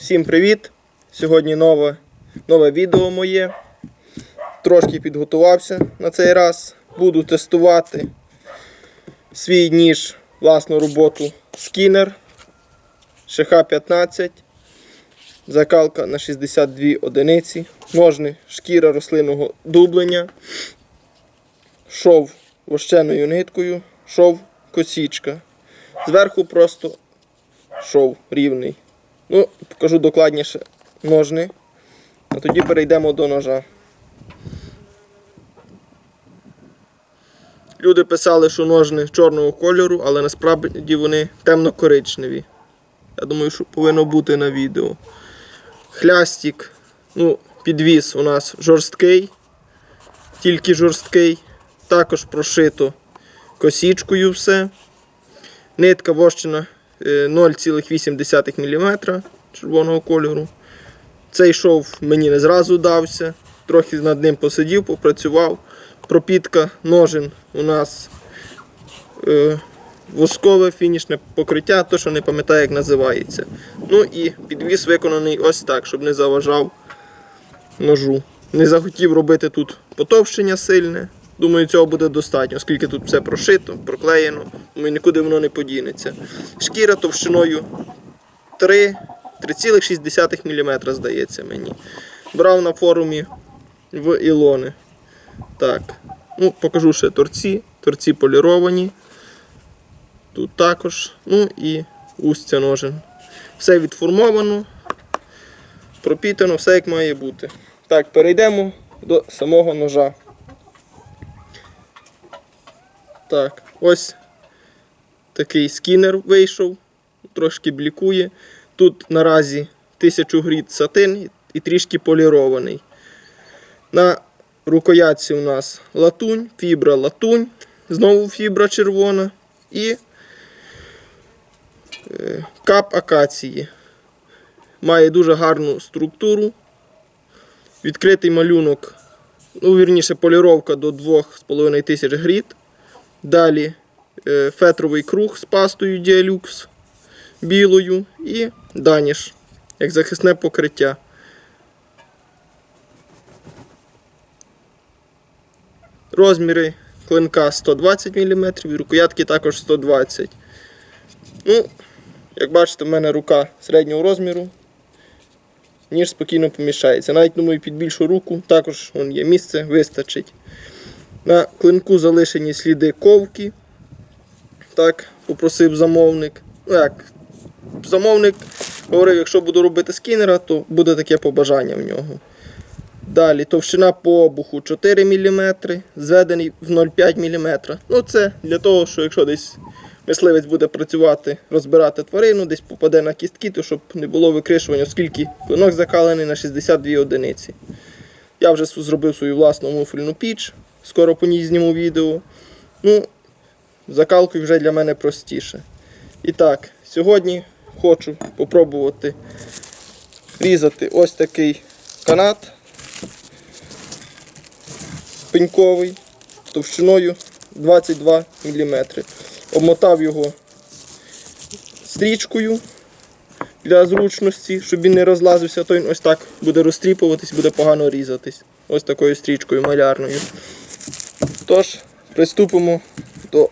Всім привіт! Сьогодні нове, нове відео моє. Трошки підготувався на цей раз. Буду тестувати свій ніж, власну роботу скінер ШХ-15. Закалка на 62 одиниці. Ножни шкіра рослинного дублення. Шов вощеною ниткою, шов косічка. Зверху просто шов рівний. Ну, покажу докладніше ножни. А тоді перейдемо до ножа. Люди писали, що ножни чорного кольору, але насправді вони темно-коричневі. Я думаю, що повинно бути на відео. Хлястик, ну, підвіс у нас жорсткий, тільки жорсткий. Також прошито косічкою все. Нитка вощена 0,8 мм червоного кольору. Цей шов мені не зразу дався. Трохи над ним посидів, попрацював. Пропітка ножен у нас е, воскове фінішне покриття, то що не пам'ятаю, як називається. Ну і підвіс виконаний ось так, щоб не заважав ножу. Не захотів робити тут потовщення сильне. Думаю, цього буде достатньо, оскільки тут все прошито, проклеєно, думаю, нікуди воно не подінеться. Шкіра товщиною 3,6 мм, здається мені. Брав на форумі в Ілони. Так. Ну, покажу ще торці. Торці поліровані. Тут також. Ну і устя ножен. Все відформовано, пропітано, все як має бути. Так, перейдемо до самого ножа. Так, ось такий скінер вийшов, трошки блікує. Тут наразі 1000 гріт сатин і трішки полірований. На рукоятці у нас латунь, фібра латунь, знову фібра червона і е, кап акації. Має дуже гарну структуру. Відкритий малюнок, ну, вірніше, поліровка до 2500 гріт. Далі е, фетровий круг з пастою Діалюкс білою і даніш, як захисне покриття. Розміри клинка 120 мм рукоятки також 120 Ну, як бачите, в мене рука середнього розміру. Ніж спокійно поміщається. Навіть думаю, під більшу руку також вон є місце, вистачить. На клинку залишені сліди ковки. Так, попросив замовник. Ну як, замовник говорив, якщо буду робити скінера, то буде таке побажання в нього. Далі товщина по обуху 4 мм, зведений в 0,5 мм. Ну це для того, що якщо десь мисливець буде працювати, розбирати тварину, десь попаде на кістки, то щоб не було викришування, оскільки клинок закалений на 62 одиниці. Я вже зробив свою власну муфельну піч, скоро по ній зніму відео. Ну, закалкою вже для мене простіше. І так, сьогодні хочу попробувати різати ось такий канат пеньковий товщиною 22 мм. Обмотав його стрічкою для зручності, щоб він не розлазився, то він ось так буде розтріпуватись, буде погано різатись. Ось такою стрічкою малярною. Тож, приступимо до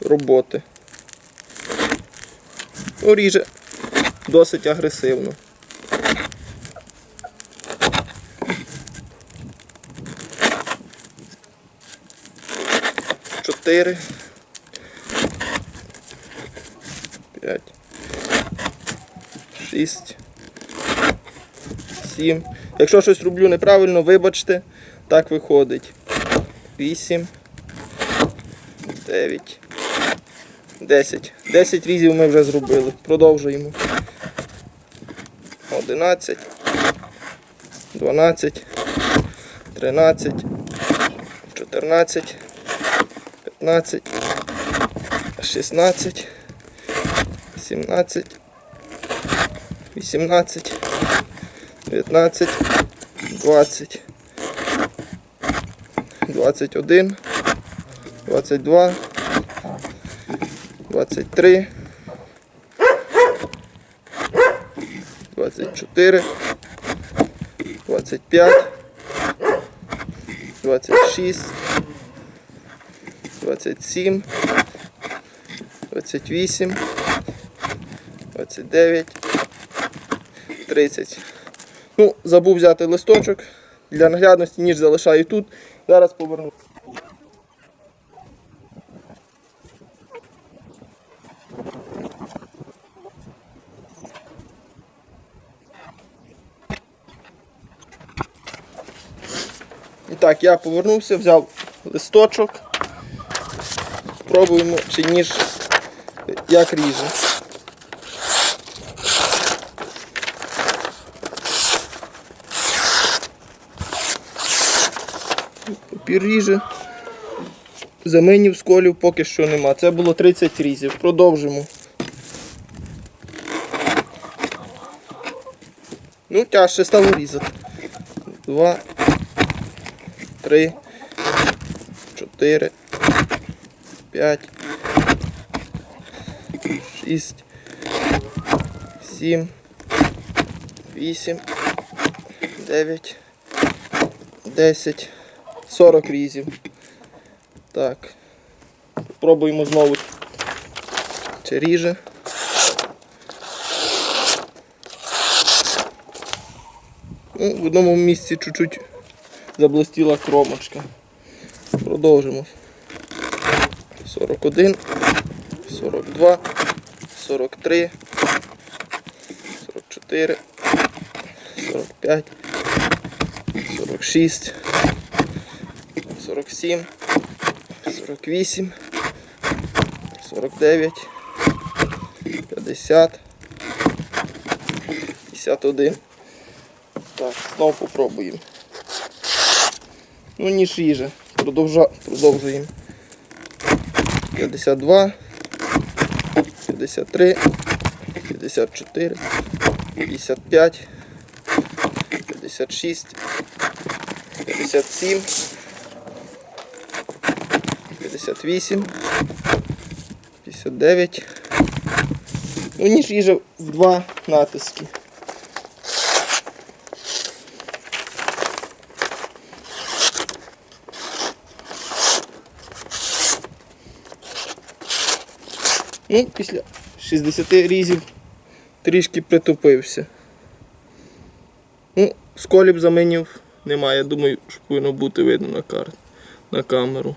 роботи. Ну, ріже досить агресивно. Чотири. П'ять. Шість. Сім. Якщо щось роблю неправильно, вибачте, так виходить. Вісім. Дев'ять. Десять. Десять різів ми вже зробили. Продовжуємо. Одинадцять. Дванадцять. Тринадцять. Чотирнадцять. 15, 16, 17, 18, 19, 20, 21, 22, 23, 24, 25, 26, 27, 28, 29, 30. Ну, забув взяти листочок. Для наглядності ніж залишаю тут. Зараз поверну. І так, я повернувся, взяв листочок. Пробуємо, чи ніж як ріже. Папір ріже. Заменів сколів поки що нема. Це було 30 різів. Продовжимо. Ну, тяжче стало різати. Два, три, чотири, п'ять, шість, сім, вісім, дев'ять, десять, сорок різів. Так. Пробуємо знову. Чи ріже. Ну, в одному місці чуть-чуть заблистіла кромочка. Продовжимо. 41, 42, 43, 44, 45, 46, 47, 48, 49, 50, 51. Так, знову попробуємо. Ну, ніж ріже. Продовжа... Продовжуємо. 52, 53, 54, 55, 56, 57, 58, 59. Ну, ніж ріже в два натиски. Ну, після 60 різів трішки притупився. Ну, сколів заменів немає. Думаю, що повинно бути видно на кар... на камеру.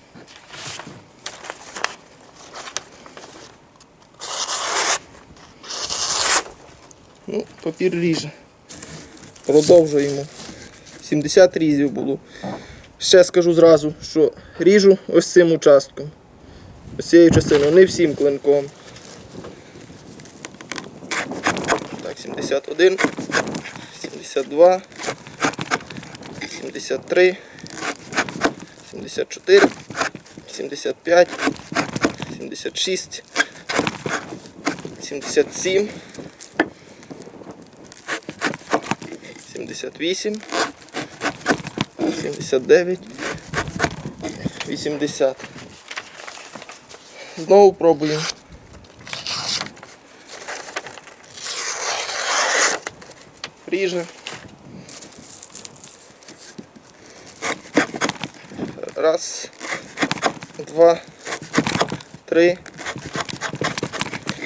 Ну, папір ріже. Продовжуємо. 70 різів було. Ще скажу зразу, що ріжу ось цим участком. Ось цією частиною, не всім клинком. Так, 71, 72, 73, 74, 75, 76, 77, 78, 79, 80. Знову пробуємо. ріже. Раз, два, три,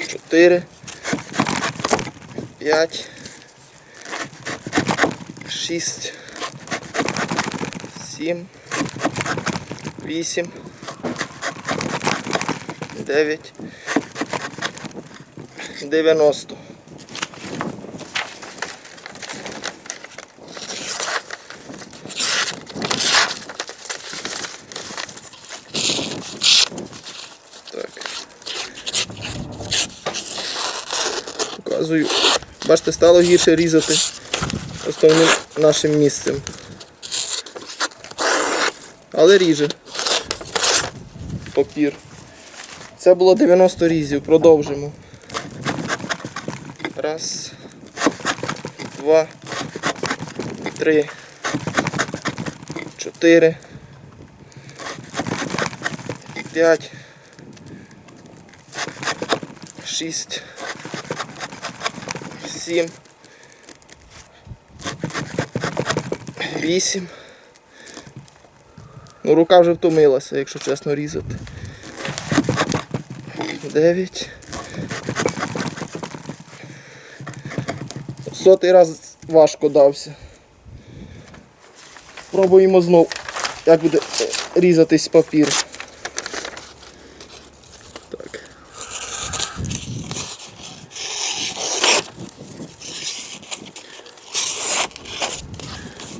чотири, п'ять, шість, сім, вісім, дев'ять, дев'яносто. Бачите, стало гірше різати основним нашим місцем. але ріже. Папір. Це було 90 різів, продовжимо. Раз, два, три, чотири, п'ять, шість, сім, вісім. Ну, рука вже втомилася, якщо чесно різати. Дев'ять. Сотий раз важко дався. Пробуємо знов, як буде е, різатись папір.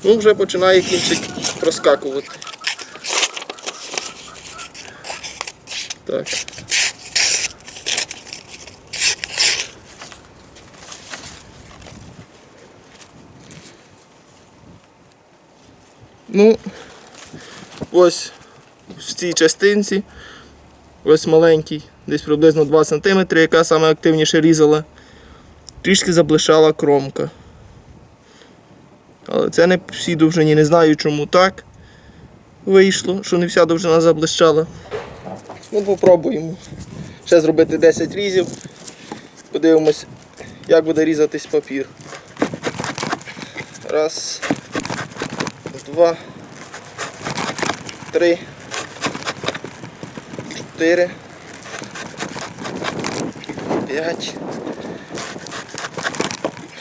Ну, вже починає кінчик проскакувати. Так. Ну, ось в цій частинці, ось маленький, десь приблизно 2 см, яка саме активніше різала, трішки заблишала кромка. Але це не всі довжині, не знаю чому так вийшло, що не вся довжина заблищала. Ну, попробуємо. Ще зробити 10 різів. Подивимось, як буде різатись папір. Раз, два, три, чотири, п'ять,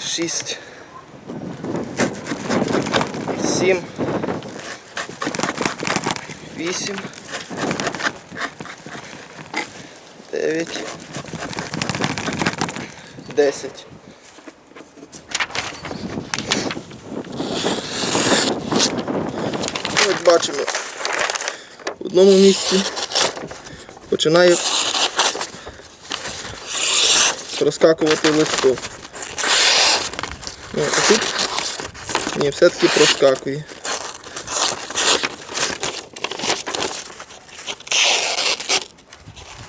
шість, сім, вісім. 9, 10. Ось бачимо, в одному місці починає проскакувати листок. Ну, тут ні, все-таки проскакує.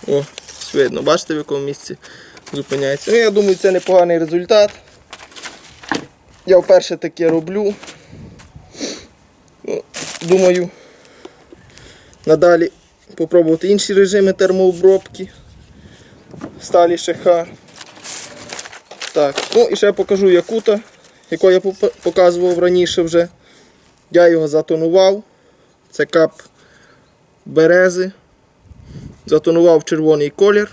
О, видно, бачите в якому місці зупиняється. Ну, я думаю, це непоганий результат. Я вперше таке роблю. Ну, Думаю, надалі попробувати інші режими термообробки сталі ШХ. Так, ну і ще покажу якута, яку я показував раніше вже. Я його затонував. Це кап берези затонував червоний колір,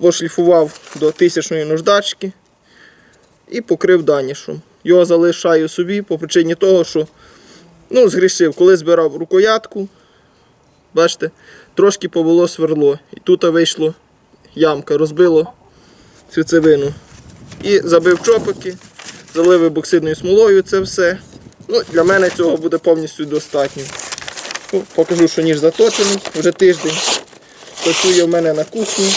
пошліфував до тисячної наждачки і покрив данішом. Його залишаю собі по причині того, що ну, згрішив, коли збирав рукоятку, бачите, трошки повело сверло. І тут вийшло ямка, розбило свіцевину. І забив чопики, залив ебоксидною смолою це все. Ну, для мене цього буде повністю достатньо. Ну, покажу, що ніж заточений, вже тиждень. Працює в мене на кухні.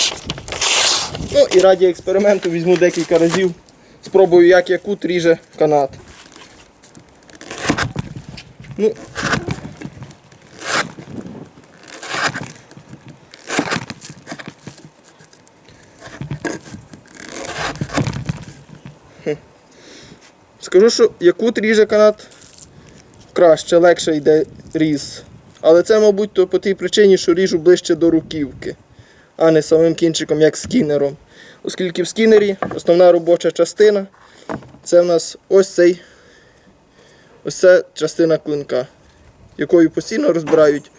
Ну і раді експерименту візьму декілька разів. Спробую, як якут ріже канат. Ну. Скажу, що якут ріже канат краще, легше йде різ. Але це, мабуть, то по тій причині, що ріжу ближче до руківки, а не самим кінчиком, як скінером. Оскільки в скінері основна робоча частина це в нас ось цей ось ця частина клинка, якою постійно розбирають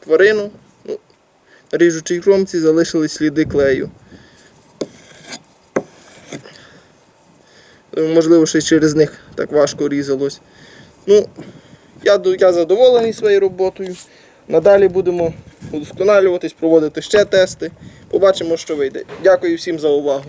тварину. Ну, ріжучій кромці залишились сліди клею. Можливо, ще через них так важко різалось. Ну, я, я задоволений своєю роботою. Надалі будемо удосконалюватись, проводити ще тести. Побачимо, що вийде. Дякую всім за увагу.